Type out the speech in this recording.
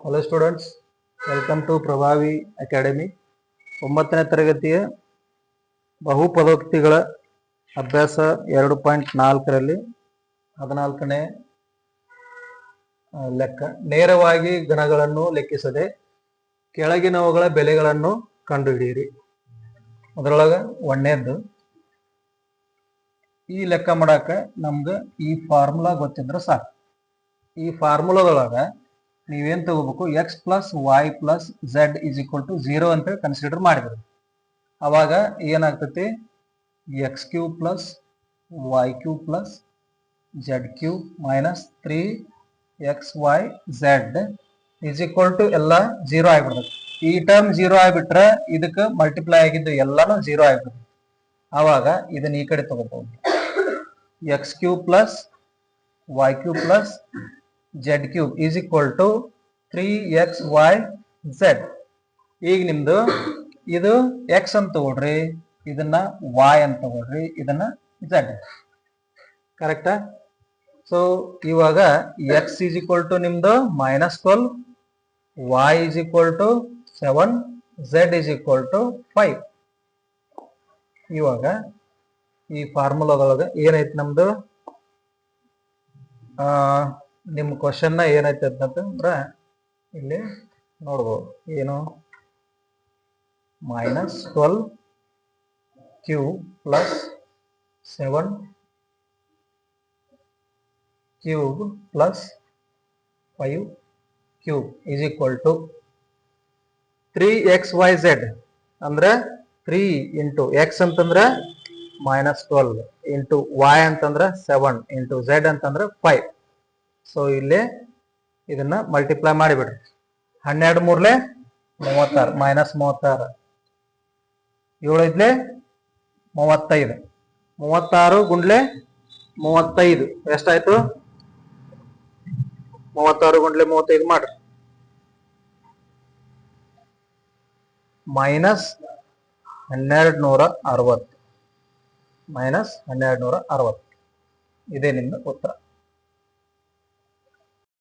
Hello students welcome to Prabhavi Academy ಒಂಬತ್ತನೇ ತರಗತಿಯ ಬಹುಪದೋಕ್ತಿಗಳ ಅಭ್ಯಾಸ ಎರಡು ಪಾಯಿಂಟ್ ನಾಲ್ಕರಲ್ಲಿ ಹದಿನಾಲ್ಕನೇ ಲೆಕ್ಕ. ನೇರವಾಗಿ ಗಣಗಳನ್ನು ಲೆಕ್ಕಿಸದೆ ಕೆಳಗಿನವುಗಳ ಬೆಲೆಗಳನ್ನು ಕಂಡುಹಿಡಿಯಿರಿ. ಅದರೊಳಗೆ ಒಣ್ಣೆದ್ದು ಈ ಲೆಕ್ಕ ಮಾಡಾಕ ನಮ್ಗೆ ಈ ಫಾರ್ಮುಲಾ ಗೊತ್ತಿದ್ರೆ ಸಾಕು. ಈ ಫಾರ್ಮುಲಾದೊಳಗ ನೀವೇನ್ ತಗೋಬೇಕು? X plus y plus z is equal to zero ಅಂತ ಕನ್ಸಿಡರ್ ಮಾಡಿದ್ರು. ಅವಾಗ ಏನಾಗ್ತೈತಿ? X cube plus y cube plus z cube minus three x y z is equal to ಎಲ್ಲ ಜೀರೋ ಆಗಿಬಿಡ್ತದೆ ಈ ಟರ್ಮ್ ಜೀರೋ ಆಗಿಬಿಟ್ರೆ ಇದಕ್ಕೆ ಮಲ್ಟಿಪ್ಲೈ ಆಗಿದ್ದು ಎಲ್ಲಾನು ಜೀರೋ ಆಗಿಬಿಡ್ತದೆ ಅವಾಗ ಇದನ್ನ ಈ ಕಡೆ ತಗೋಬಹುದು. X cube plus y cube plus z cube is equal to three x y z ಈಗ ನಿಮ್ದು ಇದು ಎಕ್ಸ್ ಅಂತ ತಗೊಳ್ರಿ, ಇದನ್ನ y ಅಂತ ತಗೊಳ್ರಿ, ಇದನ್ನ ಝೆಡ್ ಕರೆಕ್ಟಾ ಸೊ ಇವಾಗ ಎಕ್ಸ್ ಈಸ್ ಈಕ್ವಲ್ ಟು ನಿಮ್ದು minus twelve y is equal to seven z is equal to five ಇವಾಗ ಈ ಫಾರ್ಮುಲಾದೊಳಗೆ ಏನೈತಿ ನಮ್ದು? ನಿಮ್ಮ ಕ್ವಶನ್ನ ಏನೈತೆ ಅಂತಂದ್ರೆ ಇಲ್ಲಿ ನೋಡ್ಬೋದು, ಏನು? Minus twelve cube plus seven cube plus five cube is equal to three x y z ಅಂದ್ರೆ ತ್ರೀ ಇಂಟು ಎಕ್ಸ್ ಅಂತಂದ್ರೆ ಮೈನಸ್ ಟ್ವೆಲ್ವ್ ಇಂಟು ವೈ ಅಂತಂದ್ರೆ ಸೆವೆನ್ ಇಂಟು ಝೆಡ್ ಅಂತಂದ್ರೆ ಫೈವ್ ಸೊ ಇಲ್ಲಿ ಇದನ್ನ ಮಲ್ಟಿಪ್ಲೈ ಮಾಡಿಬಿಡ್ರಿ. ಹನ್ನೆರಡು ಮೂರ್ಲೆ ಮೂವತ್ತಾರು ಮೈನಸ್ ಮೂವತ್ತಾರು. ಏಳು ಇದ್ಲೆ ಮೂವತ್ತೈದು. ಮೂವತ್ತಾರು ಗುಂಡ್ಲೆ ಮೂವತ್ತೈದು. ಎಷ್ಟಾಯ್ತು? ಮೂವತ್ತಾರು ಗುಂಡ್ಲೆ ಮೂವತ್ತೈದು ಮಾಡ್ರಿ. ಮೈನಸ್ ಹನ್ನೆರಡು ನೂರ ಅರವತ್ತು. ಮೈನಸ್ ಹನ್ನೆರಡು ನೂರ ಅರವತ್ತು. ಇದೇ ನಿಮ್ಮ ಉತ್ತರ.